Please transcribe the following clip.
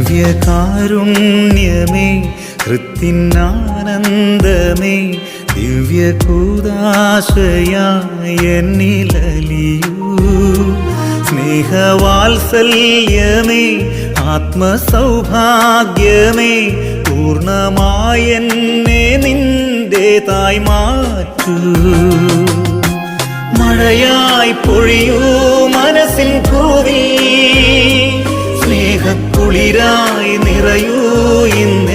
ദിവ്യകാരുണ്യമേ കൃത്തിനാനന്ദമേ ദിവ്യകൂദാശയായ എന്നിലലിയൂ. സ്നേഹവാത്സല്യമേ ആത്മസൗഭാഗ്യമേ പൂർണമായി നിന്റെ തായ് മാറ്റൂ. മഴയായി പൊഴിയൂ சிறையோ இந்த